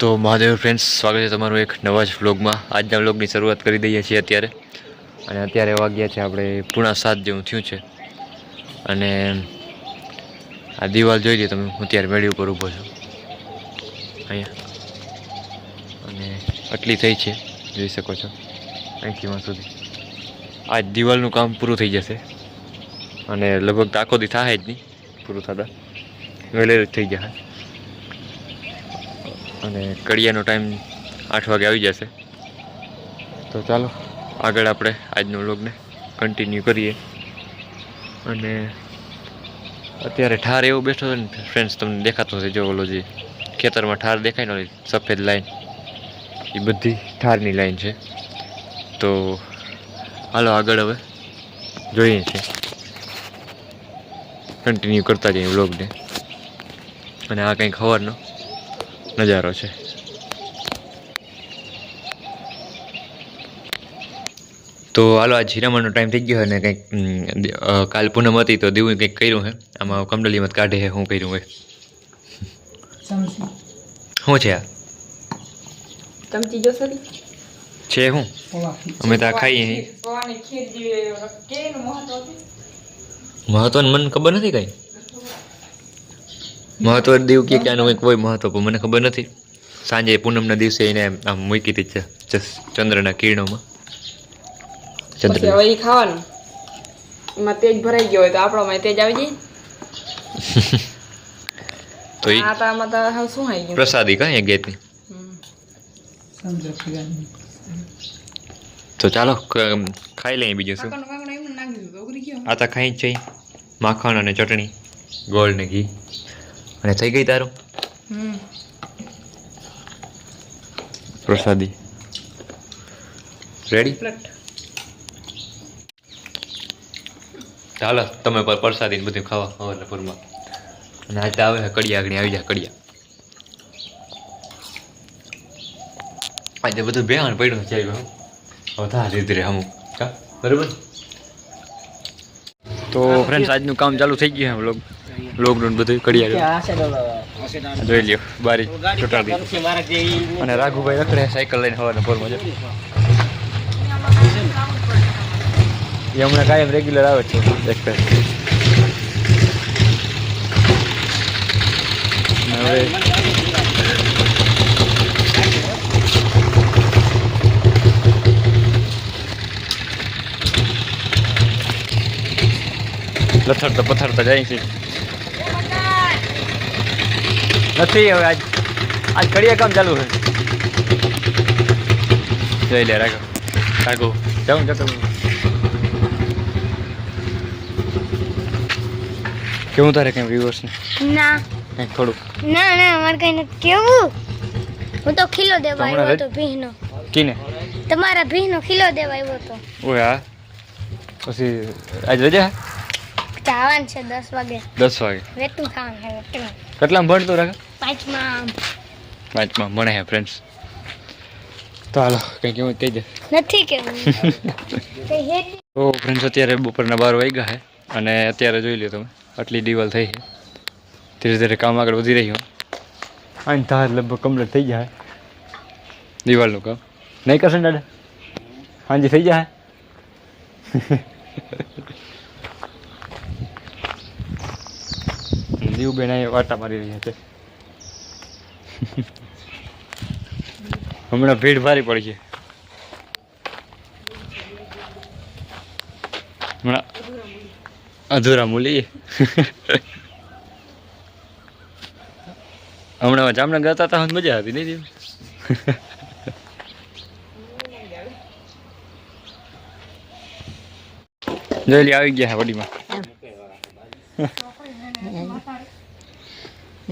તો મહાદેવ ફ્રેન્ડ્સ સ્વાગત છે તમારું એક નવા જ વ્લોગમાં આજના વ્લોગની શરૂઆત કરી દઈએ છીએ અત્યારે. અને અત્યારે વાગ્યા છે આપણે પૂણા સાત જેવું થયું છે. અને આ દિવાલ જોઈ દઈએ તમે, હું અત્યારે મેળી ઉપર ઊભો છું. અહીંયા. અને આટલી થઈ છે, જોઈ શકો છો. અહીંથી વાં સુધી. આ દિવાલનું કામ પૂરું થઈ જશે. અને લગભગ આખો દી થાય જ નહીં, પૂરું થતાં. વહેલે થઈ જશે. અને કડિયાનો ટાઈમ આઠ વાગે આવી જશે. તો ચાલો, આગળ આપણે આજનો વ્લોગને કન્ટિન્યુ કરીએ. અને અત્યારે ઠાર એવો બેઠો છે ને ફ્રેન્ડ્સ તમને દેખાતો હશે, જો ઓલો જે ખેતરમાં ઠાર દેખાય ને સફેદ લાઈન એ બધી ઠારની લાઈન છે. તો હાલો આગળ હવે જોઈએ છે. કન્ટિન્યુ કરતા જઈએ વ્લોગને. અને આ કંઈક ખબરનો નજારો છે. તો હાલો આજ જીરામણનો ટાઈમ થઈ ગયો અને કંઈક કાલ પૂનમ હતી તો દેવું કંઈક કર્યું હે આમાં કમડલી મત કાઢે હે શું કર્યું હોય શું છે આ? ચમચી જોશો છે હું? અમે તો આ ખાઈએ છીએ. પૌવાની ખીર જેવી કેનું મહત્વ છે? મહત્વનું મને ખબર નથી કઈ. મહત્વ દીવ કે ક્યાંનું કંઈક હોય મહત્વ પણ મને ખબર નથી. સાંજે પૂનમના દિવસે એને આમ મૂકી હતી ચ- ચ- ચંદ્રના કિરણોમાં. ચંદ્ર હવે એ ખાવાનું. એમાં તેજ ભરાઈ ગયો હોય તો આપણામાં તેજ આવી જાય. તો એ આ તો આમાં તો હવે શું આવી ગયું? પ્રસાદી કાંઈ ગેતની તો ચાલો ખાઈ લઈએ બીજું શું? દીધું આ તો ખાઈ જ છે માખણ અને ચટણી. ગોળ ને ઘી. અને થઈ ગઈ તારું? પ્રસાદી. રેડી પ્લેટ ચાલો તમે પર પ્રસાદી ને બધું ખાવા. હવારના પૂરમાં અને આજે આવે છે કડિયા આગળ આવી જાય કડિયા. આજે બધું બેહાણ પડ્યું છે હવે ધીરે ધીરે હમું. બરાબર? તો ફ્રેન્ડ્સ આજનું કામ ચાલુ થઈ ગયું છે વ્લોગ વ્લોગનું બધું કડી આવ્યું જોઈ લ્યો બારી ચોટાડી અને રાઘુભાઈ રખડે સાયકલ લઈને હવાના પોરમાં જો. એ હમણાં કાયમ રેગ્યુલર આવે છે એક હવે લથડતા પથડતા જાય છે નથી હવે આજ આજ કડિયા કામ ચાલુ છે. જઈ લે રાખો રાખો જાઉં જતો કેવું તારે કઈ વ્યુઅર્સ ને? ના. થોડું ના ના અમારે કઈ નથી કેવું. હું તો ખીલો દેવા આવ્યો તો હતો ભીહનો કીને? તમારા ભીનો ખીલો દેવા આવ્યો હતો. ઓય હા. પછી આજ રજા? જવાનું છે દસ વાગે. દસ વાગે. વેતું ખાવાનું છે વેતું કેટલામાં ભણતો રાખે પાંચમાં. પાંચમાં ભણે હે ફ્રેન્ડ્સ તો હાલો કંઈ કેવું કહી દે. નથી કેવું તો ફ્રેન્ડ્સ અત્યારે બપોરના બાર વાગ્યા છે અને અત્યારે જોઈ લો તમે આટલી ડિવલ થઈ છે. ધીરે ધીરે કામ આગળ વધી રહ્યું આને ધાર લગભગ કમ્પ્લીટ થઈ જાય દિવાલનું કામ. નહીં કરશે દાદા? હાજી થઈ જાય દીવબેન વાટા મારી રહ્યા છે. હમણાં ભીડ ભારી પડી છે. હમણાં અધૂરા મૂલી. હમણાં જામણા ગયા હતા મજા હતી નહીં જોઈ આવી ગયા વડીમાં.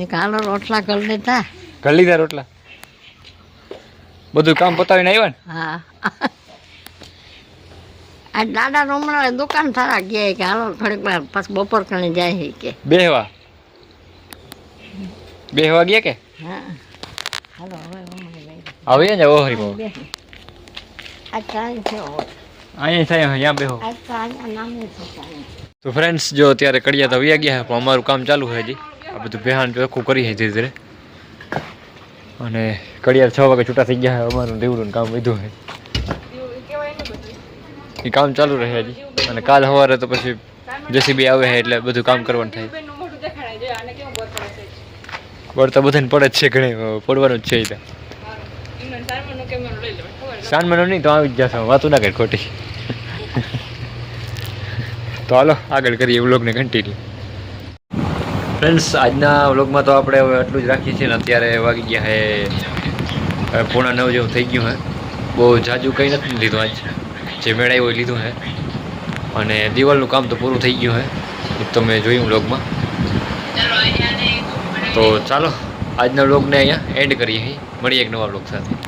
કાલો રોટલા કરી દેતા ઘર લીધા રોટલા? બધું કામ પતાવીને આવ્યા ને? હા. આ દાદા હમણાં દુકાન સારા ગયા કે હાલો થોડીક વાર પછી બપોર કણે જાય છે કે. બેહવા? બેહવા ગયા કે? હા. હાલો હવે હમણાં ને ઓહરી બહુ. આ છે થાય અહીંયા બેહો. આ નામે તો ફ્રેન્ડ્સ જો અત્યારે કડિયા તો વ્યા ગયા પણ અમારું કામ ચાલુ છે હજી. આ બધું બેહાન ચોખ્ખું કરી છે ધીરે ધીરે. અને ઘડિયાળ છ વાગે છૂટા થઈ ગયા, અમારું દેવડું કામ વધ્યું છે. એ કામ ચાલુ રહે હજી. અને કાલ સવારે તો પછી જેસીબી આવે છે એટલે બધું કામ કરવાનું થાય. વળતા બધાને પડે જ છે ઘણી પડવાનું જ છે એ તો. નહીં તો આવી જ જશે, વાતું ના કરી ખોટી. તો હાલો, આગળ કરીએ વ્લોગને કન્ટિન્યુ ફ્રેન્ડ્સ, આજના વ્લોગમાં તો આપણે હવે આટલું જ રાખીએ છીએ ને અત્યારે વાગી ગયા હે પૂણા નવ જેવું થઈ ગયું હે. બહુ જાજુ કંઈ નથી લીધું આજ. જે મેળાયું એ લીધું હે. અને દિવાલનું કામ તો પૂરું થઈ ગયું હે મેં જોયું વ્લોગમાં. તો ચાલો, આજના વ્લોગને અહીંયા એન્ડ કરીએ મળીએ એક નવા વ્લોગ સાથે.